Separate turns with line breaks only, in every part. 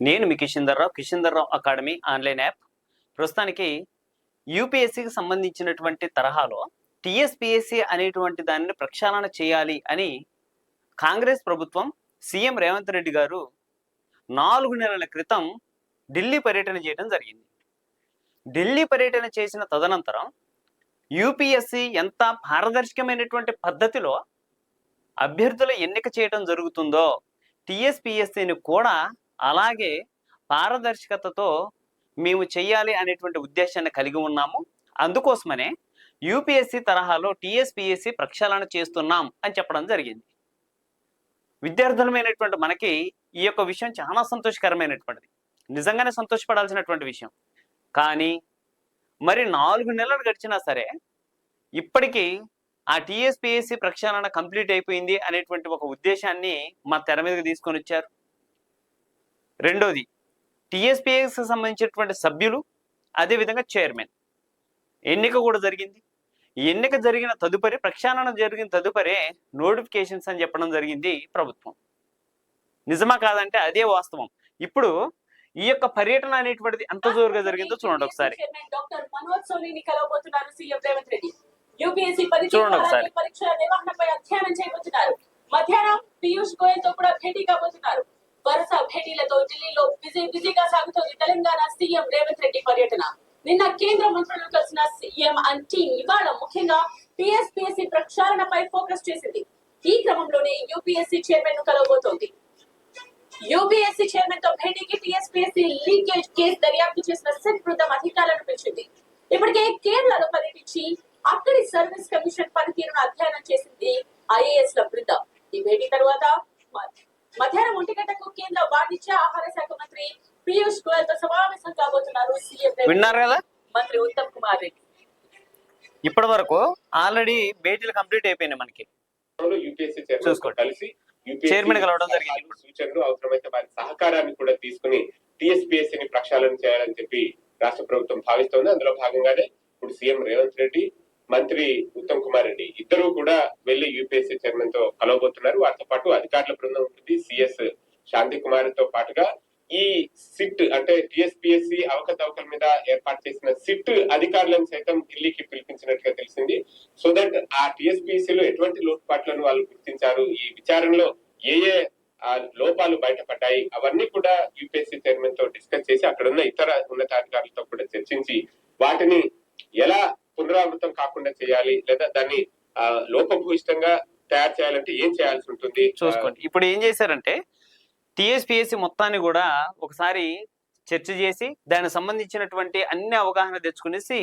నేను మీ కిషిందర్రావు రావు అకాడమీ ఆన్లైన్ యాప్. ప్రస్తుతానికి యూపీఎస్సికి సంబంధించినటువంటి తరహాలో టిఎస్పిఎస్సి అనేటువంటి దానిని ప్రక్షాళన చేయాలి అని కాంగ్రెస్ ప్రభుత్వం సీఎం రేవంత్ రెడ్డి గారు నాలుగు నెలల క్రితం ఢిల్లీ పర్యటన చేయడం జరిగింది. ఢిల్లీ పర్యటన చేసిన తదనంతరం యూపీఎస్సి ఎంత పారదర్శకమైనటువంటి పద్ధతిలో అభ్యర్థుల ఎన్నిక చేయడం జరుగుతుందో టిఎస్పిఎస్సిని కూడా అలాగే పారదర్శకతతో మేము చెయ్యాలి అనేటువంటి ఉద్దేశాన్ని కలిగి ఉన్నాము. అందుకోసమనే యూపీఎస్సీ తరహాలో టీఎస్పీఎస్సీ ప్రక్షాళన చేస్తున్నాం అని చెప్పడం జరిగింది. విద్యార్థులమైనటువంటి మనకి ఈ యొక్క విషయం చాలా సంతోషకరమైనటువంటిది. నిజంగానే సంతోషపడాల్సినటువంటి విషయం. కానీ మరి నాలుగు నెలలు గడిచినా సరే ఇప్పటికీ ఆ టీఎస్పీఎస్సీ ప్రక్షాళన కంప్లీట్ అయిపోయింది అనేటువంటి ఒక ఉద్దేశాన్ని మా తెర మీదకి తీసుకొని వచ్చారు రెండోది టిఎస్పిఎస్కి సంబంధించినటువంటి సభ్యులు అదేవిధంగా చైర్మన్. ఎన్నిక కూడా జరిగింది. ఎన్నిక జరిగిన తదుపరి ప్రక్షాళన జరిగిన తదుపరి నోటిఫికేషన్స్ అని చెప్పడం జరిగింది ప్రభుత్వం. నిజమా కాదంటే అదే వాస్తవం. ఇప్పుడు ఈ యొక్క పర్యటన అనేటువంటిది ఎంత జోరుగా జరిగిందో చూడండి ఒకసారి. చూడండి ఒకసారి.
మధ్యాహ్నం పీయూష్ గోయల్తో కూడా భేటీ కాబోతున్నారు. వరుస భేటీలతో ఢిల్లీలో బిజీ బిజీగా సాగుతోంది తెలంగాణ సీఎం రేవంత్ రెడ్డి పర్యటన. నిన్న కేంద్ర మంత్రులను కలిసిన సీఎం అండ్ టీం ఇవాళ ముఖ్యంగా పిఎస్పిఎస్సి ప్రక్షాళనపై ఫోకస్ చేసింది. ఈ క్రమంలోనే యూపీఎస్సీ చైర్మన్ను కలవబోతోంది. యూపీఎస్సీ చైర్మన్తో భేటీకి టీఎస్పీఎస్సీ లీకేజ్ కేసు దర్యాప్తు చేసిన సెట్ బృందం అధికారులను పిలిచింది. ఇప్పటికే కేరళలో పర్యటించి అక్కడి సర్వీస్ కమిషన్ పనితీరును అధ్యయనం చేసింది ఐఏఎస్ ల బృందం. ఈ భేటీ తర్వాత మధ్యాహ్నం ఒంటి గంటకు కేంద్ర వాణిజ్య ఆహార శాఖ మంత్రి పీయూష్ గోయల్తో సమావేశం కాబోతున్నారు సీఎం
విన్నారు కదా
మంత్రి ఉత్తమ్ కుమార్ రెడ్డి
ఇప్పటి వరకు ఆల్రెడీ భేటీలు కంప్లీట్ అయిపోయినాయి మనకి
యూపీఎస్సీ చైర్మన్
చూసుకోండి. చైర్మన్ కలవడం జరిగింది.
సూచనలు అవసరమైతే వారి సహకారాన్ని కూడా తీసుకుని టిఎస్పీఎస్సీ ని ప్రక్షాళన చేయాలని చెప్పి రాష్ట్ర ప్రభుత్వం భావిస్తోంది అందులో భాగంగానే ఇప్పుడు సీఎం రేవంత్ రెడ్డి మంత్రి ఉత్తమ్ కుమార్ రెడ్డి. ఇద్దరు కూడా వెళ్ళి యూపీఎస్సీ చైర్మన్తో కలవబోతున్నారు. వారితో పాటు అధికారుల బృందం ఉంటుంది. సిఎస్ శాంతి కుమార్తో పాటుగా ఈ సిట్ అంటే టిఎస్పిఎస్సి అవకతవకల మీద ఏర్పాటు చేసిన సిట్ అధికారులను సైతం ఢిల్లీకి పిలిపించినట్టుగా తెలిసింది. సో దట్ ఆ టిఎస్పీఎస్సీ లో ఎటువంటి లోటుపాట్లను వాళ్ళు గుర్తించారు? ఈ విచారణలో ఏ ఏ లోపాలు బయటపడ్డాయి? అవన్నీ కూడా యూపీఎస్సీ చైర్మన్తో డిస్కస్ చేసి అక్కడ ఉన్న ఇతర ఉన్నతాధికారులతో కూడా చర్చించి వాటిని ఎలా పునరావృతం కాకుండా చేయాలి లేదా దాన్ని లోపభూయిష్టంగా తయారు చేయాలంటే ఏం చేయాల్సి ఉంటుంది?
చూసుకోండి. ఇప్పుడు ఏం చేశారంటే టిఎస్పిఎస్సి మొత్తాన్ని కూడా ఒకసారి చర్చ చేసి దానికి సంబంధించినటువంటి అన్ని అవగాహన తెచ్చుకునేసి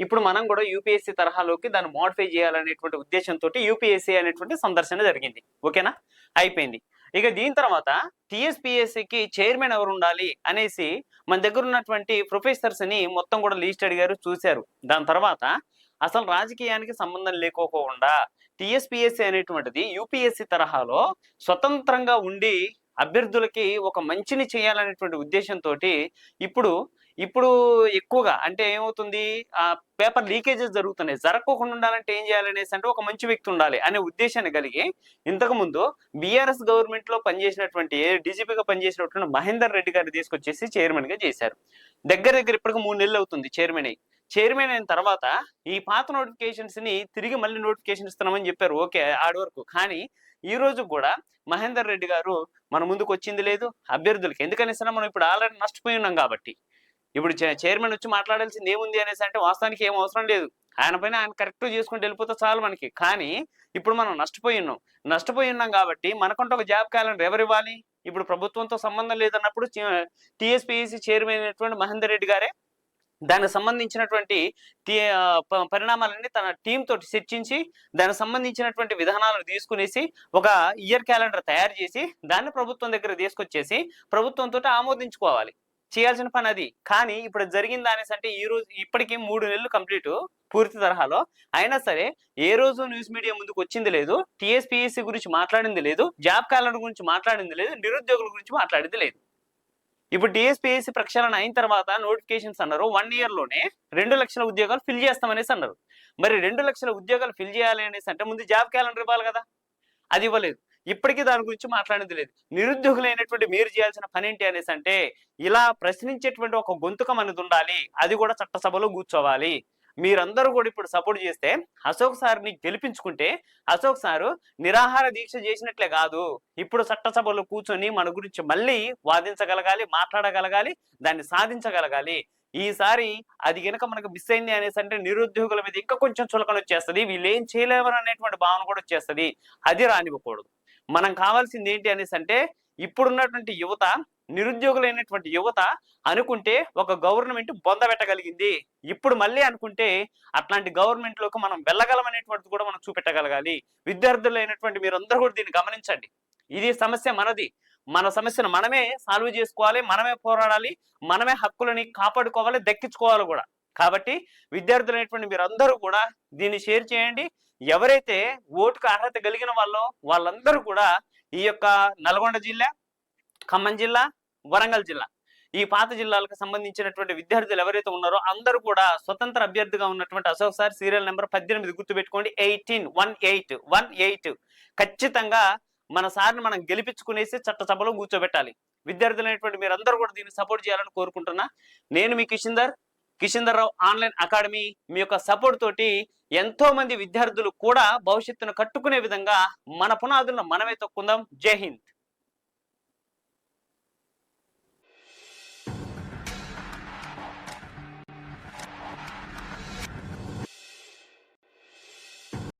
ఇప్పుడు మనం కూడా యూపీఎస్సీ తరహాలోకి దాన్ని మోడిఫై చేయాలనేటువంటి ఉద్దేశంతో యూపీఎస్సీ అనేటువంటి సందర్శన జరిగింది. ఓకేనా? అయిపోయింది. ఇక దీని తర్వాత టిఎస్పిఎస్సికి చైర్మన్ ఎవరు ఉండాలి అనేసి మన దగ్గర ఉన్నటువంటి ప్రొఫెసర్స్ని మొత్తం కూడా లిస్ట్ అడిగారు చూశారు. దాని తర్వాత అసలు రాజకీయానికి సంబంధం లేకోకుండా టిఎస్పిఎస్సి అనేటువంటిది యూపీఎస్సి తరహాలో స్వతంత్రంగా ఉండి అభ్యర్థులకి ఒక మంచిని చేయాలనేటువంటి ఉద్దేశంతో ఇప్పుడు ఇప్పుడు ఎక్కువగా అంటే ఏమవుతుంది? ఆ పేపర్ లీకేజెస్ జరుగుతున్నాయి. జరగకుండా ఉండాలంటే ఏం చేయాలనేసి అంటే ఒక మంచి వ్యక్తి ఉండాలి అనే ఉద్దేశాన్ని కలిగి ఇంతకు ముందు బీఆర్ఎస్ గవర్నమెంట్లో పనిచేసినటువంటి డీజీపీగా పనిచేసినటువంటి మహేందర్ రెడ్డి గారిని తీసుకొచ్చేసి చైర్మన్గా చేశారు. దగ్గర దగ్గర ఇప్పటికి మూడు నెలలు అవుతుంది చైర్మన్ అయ్యి. చైర్మన్ అయిన తర్వాత ఈ పాత నోటిఫికేషన్స్ని తిరిగి మళ్ళీ నోటిఫికేషన్ ఇస్తున్నామని చెప్పారు. ఓకే ఆడి వరకు. కానీ ఈ రోజు కూడా మహేందర్ రెడ్డి గారు మన ముందుకు వచ్చింది లేదు. అభ్యర్థులకి. ఎందుకనేసినా మనం ఇప్పుడు ఆల్రెడీ నష్టపోయి ఉన్నాం కాబట్టి. ఇప్పుడు చైర్మన్ వచ్చి మాట్లాడాల్సింది ఏముంది అనేసి అంటే వాస్తవానికి ఏం అవసరం లేదు. ఆయన పైన ఆయన కరెక్ట్ చేసుకుంటూ వెళ్ళిపోతే చాలు మనకి. కానీ ఇప్పుడు మనం నష్టపోయి ఉన్నాం. నష్టపోయి ఉన్నాం కాబట్టి మనకంటూ ఒక జాబ్ క్యాలెండర్ ఎవరు ఇవ్వాలి? ఇప్పుడు ప్రభుత్వంతో సంబంధం లేదన్నప్పుడు టిఎస్పిఎస్సి చైర్మన్ అయినటువంటి మహేందర్ రెడ్డి గారే దానికి సంబంధించినటువంటి పరిణామాలన్నీ తన టీం తోటి చర్చించి దానికి సంబంధించినటువంటి విధానాలను తీసుకునేసి ఒక ఇయర్ క్యాలెండర్ తయారు చేసి దాన్ని ప్రభుత్వం దగ్గర తీసుకొచ్చేసి ప్రభుత్వంతో ఆమోదించుకోవాలి. చేయాల్సిన పని అది. కానీ ఇప్పుడు జరిగింది అనేసి అంటే ఈ రోజు ఇప్పటికీ మూడు నెలలు కంప్లీట్ పూర్తి తరహాలో. అయినా సరే ఏ రోజు న్యూస్ మీడియా ముందుకు వచ్చింది లేదు టీఎస్పీఎస్సీ గురించి మాట్లాడింది లేదు జాబ్ క్యాలెండర్ గురించి మాట్లాడింది లేదు నిరుద్యోగుల గురించి మాట్లాడింది లేదు. ఇప్పుడు టీఎస్పీఎస్సీ ప్రక్షాళన అయిన తర్వాత నోటిఫికేషన్స్ అన్నారు వన్ ఇయర్లోనే రెండు లక్షల ఉద్యోగాలు ఫిల్ చేస్తామనేసి అన్నారు. మరి రెండు లక్షల ఉద్యోగాలు ఫిల్ చేయాలి అనేసి అంటే ముందు జాబ్ క్యాలెండర్ ఇవ్వాలి కదా. అది ఇవ్వలేదు. ఇప్పటికీ దాని గురించి మాట్లాడేది లేదు. నిరుద్యోగులైనటువంటి మీరు చేయాల్సిన పని ఏంటి అనేసి అంటే ఇలా ప్రశ్నించేటువంటి ఒక గొంతుకం అనేది ఉండాలి. అది కూడా చట్టసభలో కూర్చోవాలి. మీరందరూ కూడా ఇప్పుడు సపోర్ట్ చేస్తే అశోక్ సార్ని గెలిపించుకుంటే అశోక్ సారు నిరాహార దీక్ష చేసినట్లే కాదు. ఇప్పుడు చట్టసభలో కూర్చొని మన గురించి మళ్ళీ వాదించగలగాలి మాట్లాడగలగాలి దాన్ని సాధించగలగాలి. ఈసారి అది గనక మనకు మిస్ అయింది అనేసి అంటే నిరుద్యోగుల మీద ఇంకా కొంచెం చులకన వచ్చేస్తుంది వీళ్ళు ఏం చేయలేవరు అనేటువంటి భావన కూడా వచ్చేస్తుంది. అది రానివ్వకూడదు. మనం కావాల్సింది ఏంటి అనేసి అంటే ఇప్పుడున్నటువంటి యువత నిరుద్యోగులైనటువంటి యువత అనుకుంటే ఒక గవర్నమెంట్ బొందబెట్టగలిగింది ఇప్పుడు మళ్ళీ అనుకుంటే అట్లాంటి గవర్నమెంట్లోకి మనం వెళ్ళగలం అనేటువంటిది కూడా మనం చూపెట్టగలగాలి. విద్యార్థులైనటువంటి మీరందరూ కూడా దీన్ని గమనించండి. ఇది సమస్య మనది. మన సమస్యను మనమే సాల్వ్ చేసుకోవాలి మనమే పోరాడాలి మనమే హక్కులని కాపాడుకోవాలి దక్కించుకోవాలి కూడా. కాబట్టి విద్యార్థులైనటువంటి మీరందరూ కూడా దీన్ని షేర్ చేయండి. ఎవరైతే ఓటుకు అర్హత కలిగిన వాళ్ళో వాళ్ళందరూ కూడా ఈ యొక్క నల్గొండ జిల్లా ఖమ్మం జిల్లా వరంగల్ జిల్లా ఈ పాత జిల్లాలకు సంబంధించినటువంటి విద్యార్థులు ఎవరైతే ఉన్నారో అందరూ కూడా స్వతంత్ర అభ్యర్థిగా ఉన్నటువంటి అశోక్ సార్ సీరియల్ నెంబర్ పద్దెనిమిది గుర్తుపెట్టుకోండి. Eighteen one eight one eight. ఖచ్చితంగా మన సార్ని మనం గెలిపించుకునేసి చట్టసభలో కూర్చోబెట్టాలి. విద్యార్థులైనటువంటి మీరందరూ కూడా దీన్ని సపోర్ట్ చేయాలని కోరుకుంటున్నా. నేను మీ కిషిందర్. కిషన్దర్రావు ఆన్లైన్ అకాడమీ మీ యొక్క సపోర్ట్ తోటి ఎంతో మంది విద్యార్థులు కూడా భవిష్యత్తును కట్టుకునే విధంగా మన పునాదులను మనమే తొక్కుందాం. జై హింద్.